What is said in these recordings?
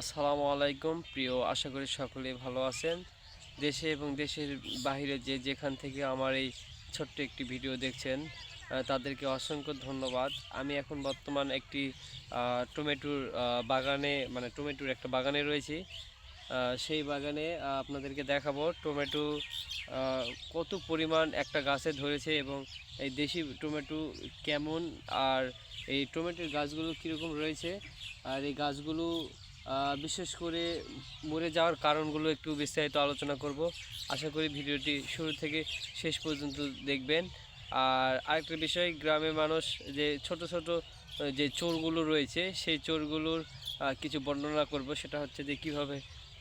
আসসালামু আলাইকুম। প্রিয়, আশা করি সকলে ভালো আছেন। দেশে এবং দেশের বাইরে যে যেখান থেকে আমার এই ছোট্ট একটি ভিডিও দেখছেন তাদেরকে অসংখ্য ধন্যবাদ। আমি এখন বর্তমান একটি টমেটোর বাগানে মানে টমেটোর একটা বাগানে রয়েছি। সেই বাগানে আপনাদেরকে দেখাবো টমেটো কত পরিমাণ একটা গাছে ধরেছে এবং এই দেশি টমেটো কেমন, আর এই টমেটোর গাছগুলো কীরকম রয়েছে, আর এই গাছগুলো বিশেষ করে মরে যাওয়ার কারণগুলো একটু বিস্তারিত আলোচনা করব। আশা করি ভিডিওটি শুরু থেকে শেষ পর্যন্ত দেখবেন। আর আরেকটা বিষয়, গ্রামের মানুষ যে ছোট ছোট যে চোরগুলো রয়েছে, সেই চোরগুলোর কিছু বর্ণনা করব। সেটা হচ্ছে যে কীভাবে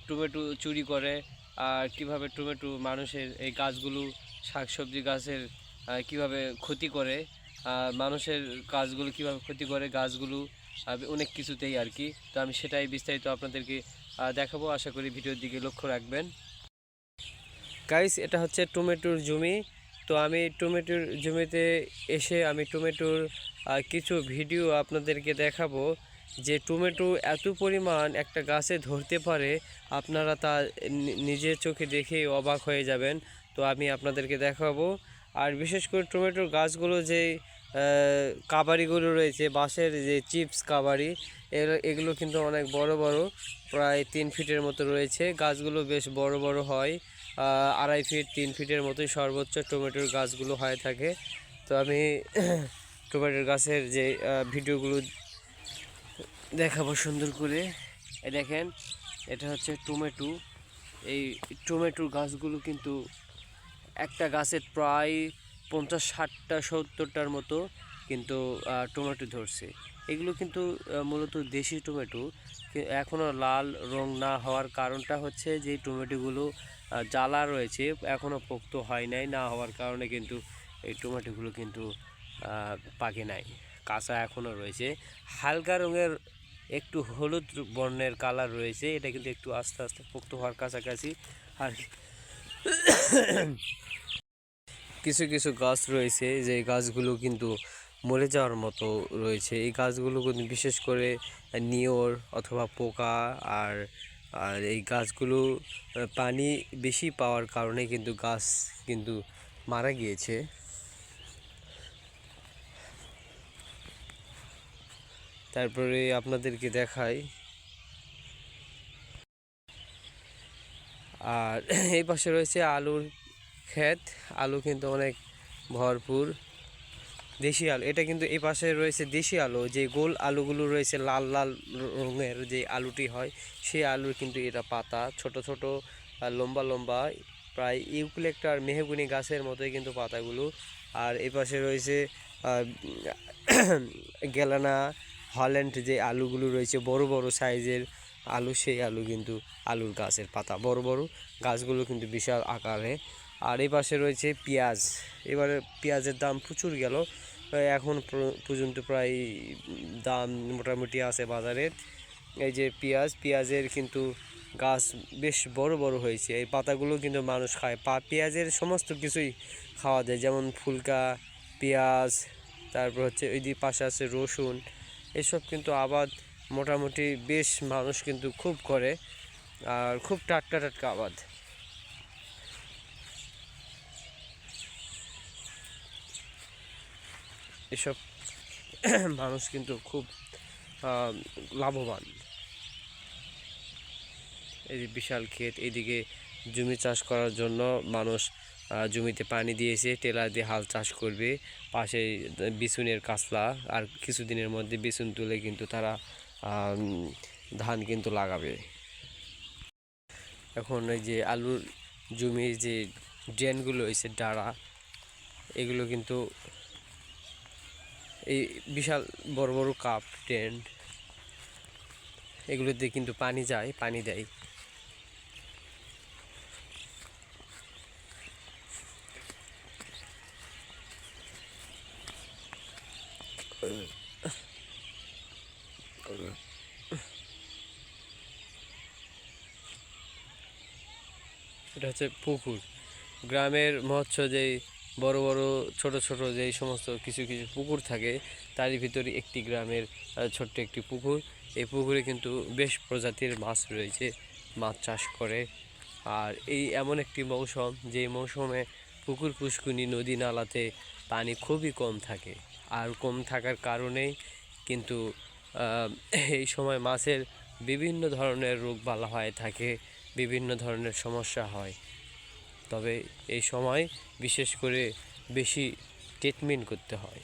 টমেটো চুরি করে, আর কীভাবে টমেটো মানুষের এই গাছগুলো, শাকসবজি গাছের কীভাবে ক্ষতি করে মানুষের গাছগুলো কীভাবে ক্ষতি করে, গাছগুলো অনেক কিছুতেই আর কি। তো আমি সেটাই বিস্তারিত আপনাদেরকে দেখাবো। আশা করি ভিডিওর দিকে লক্ষ্য রাখবেন। গাইস এটা হচ্ছে টমেটোর জমি। তো আমি টমেটোর জমিতে এসে আমি টমেটোর কিছু ভিডিও আপনাদেরকে দেখাবো যে টমেটো এত পরিমাণ একটা গাছে ধরতে পারে, আপনারা তা নিজের চোখে দেখেই অবাক হয়ে যাবেন। তো আমি আপনাদেরকে দেখাবো। আর বিশেষ করে টমেটোর গাছগুলো যে আহ, কাবারিগুলো রয়েছে বাঁশের যে চিপস কাবাড়ি এর- এগুলো কিন্তু অনেক বড় বড় প্রায় তিন ফিটের মতো রয়েছে। গাছগুলো বেশ বড় বড় হয় আড়াই ফিট তিন ফিটের মতোই সর্বোচ্চ টমেটোর গাছগুলো হয়ে থাকে। তো আমি টমেটোর গাছের যে ভিডিওগুলো দেখাবো সুন্দর করে। এই দেখেন এটা হচ্ছে টমেটো। এই টমেটোর গাছগুলো কিন্তু একটা গাছের প্রায় পঞ্চাশ, ষাটটা, সত্তরটার মতো কিন্তু টমেটো ধরছে। এগুলো কিন্তু মূলত দেশি টমেটো। এখনও লাল রং না হওয়ার কারণটা হচ্ছে যে, টমেটোগুলো জ্বালা রয়েছে এখনও পোক্ত হয় নাই, না হওয়ার কারণে কিন্তু এই টমেটোগুলো কিন্তু পাকে নাই, কাঁচা এখনও রয়েছে। হালকা রঙের একটু হলুদ বর্ণের কালার রয়েছে, এটা কিন্তু একটু আস্তে আস্তে পোক্ত হওয়ার কাছাকাছি। আর কিছু কিছু গাছ রয়েছে যে গাছগুলো কিন্তু মরে যাওয়ার মতো রয়েছে। এই গাছগুলো কিন্তু বিশেষ করে নিয়র অথবা পোকা আর আর এই গাছগুলো পানি বেশি পাওয়ার কারণে কিন্তু গাছ কিন্তু মারা গিয়েছে। তারপরে আপনাদেরকে দেখাই। আর এই পাশে রয়েছে আলুর ক্ষেত, আলু কিন্তু অনেক ভরপুর। দেশি আলু, এটা কিন্তু এই পাশে রয়েছে দেশি আলু, যে গোল আলুগুলো রয়েছে লাল লাল রঙের যে আলুটি হয়, সেই আলুর কিন্তু এটা পাতা। ছোট ছোট লম্বা লম্বা, প্রায় ইউক্লেক্টার মেহগুনি গাছের মতোই কিন্তু পাতাগুলো। আর এই পাশে রয়েছে গেলানা, হল্যান্ড যে আলুগুলো রয়েছে, বড় বড় সাইজের আলু, সেই আলু কিন্তু আলুর গাছের পাতা। বড় বড় গাছগুলো কিন্তু বিশাল আকারে। আর এই পাশে রয়েছে পেঁয়াজ। এবারে পেঁয়াজের দাম প্রচুর গেল। এখন পর্যন্ত প্রায় দাম মোটামুটি আছে বাজারের এই যে পেঁয়াজ, পেঁয়াজের কিন্তু গাছ বেশ বড় বড় হয়েছে। এই পাতাগুলো কিন্তু মানুষ খায়। পা পেঁয়াজের সমস্ত কিছুই খাওয়া যায়। যেমন ফুলকা, পেঁয়াজ, তারপর হচ্ছে ওই দিকে পাশে আছে রসুন। এসব কিন্তু আবাদ মোটামুটি বেশ মানুষ কিন্তু খুব করে। আর খুব টাটকা টাটকা আবাদ। এসব মানুষ কিন্তু খুব লাভবান। এই বিশাল ক্ষেত, এদিকে জমি চাষ করার জন্য মানুষ জমিতে পানি দিয়েছে টেলার দিয়ে হাল চাষ করবে। পাশে বিছুনের কাসলা আর কিছুদিনের মধ্যে বিছুন তুলে কিন্তু তারা ধান কিন্তু লাগাবে। এখন এই যে আলুর জমির যে ড্রেনগুলো হয়েছে ডাড়া, এগুলো কিন্তু এই বিশাল বড় বড় কাপ ড্রেন এগুলোতে কিন্তু পানি যায়, পানি দেয়। এটা হচ্ছে পুকুর। গ্রামের মৎস্য যেই বড় বড়, ছোট ছোট যেই সমস্ত কিছু কিছু পুকুর থাকে, তারই ভিতরে একটি গ্রামের ছোট্ট একটি পুকুর। এই পুকুরে কিন্তু বেশ প্রজাতির মাছ রয়েছে, মাছ চাষ করে। আর এই এমন একটি মৌসুম যে মৌসুমে পুকুর, পুষ্কুনি, নদী নালাতে পানি খুবই কম থাকে। আর কম থাকার কারণেই কিন্তু এই সময় মাছের বিভিন্ন ধরনের রোগ বালা হয়ে থাকে, বিভিন্ন ধরনের সমস্যা হয়। তবে এই সময় বিশেষ করে বেশি ট্রিটমেন্ট করতে হয়।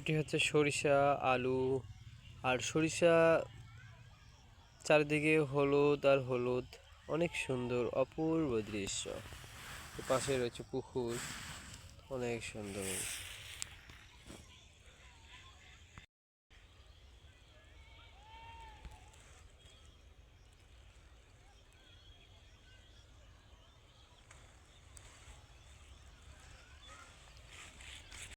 এটি হচ্ছে সরিষা, আলু আর সরিষা চারিদিকে হলুদ আর হলুদ। অনেক সুন্দর, অপূর্ব দৃশ্য। পাশে রয়েছে পুকুর। অনেক সুন্দর।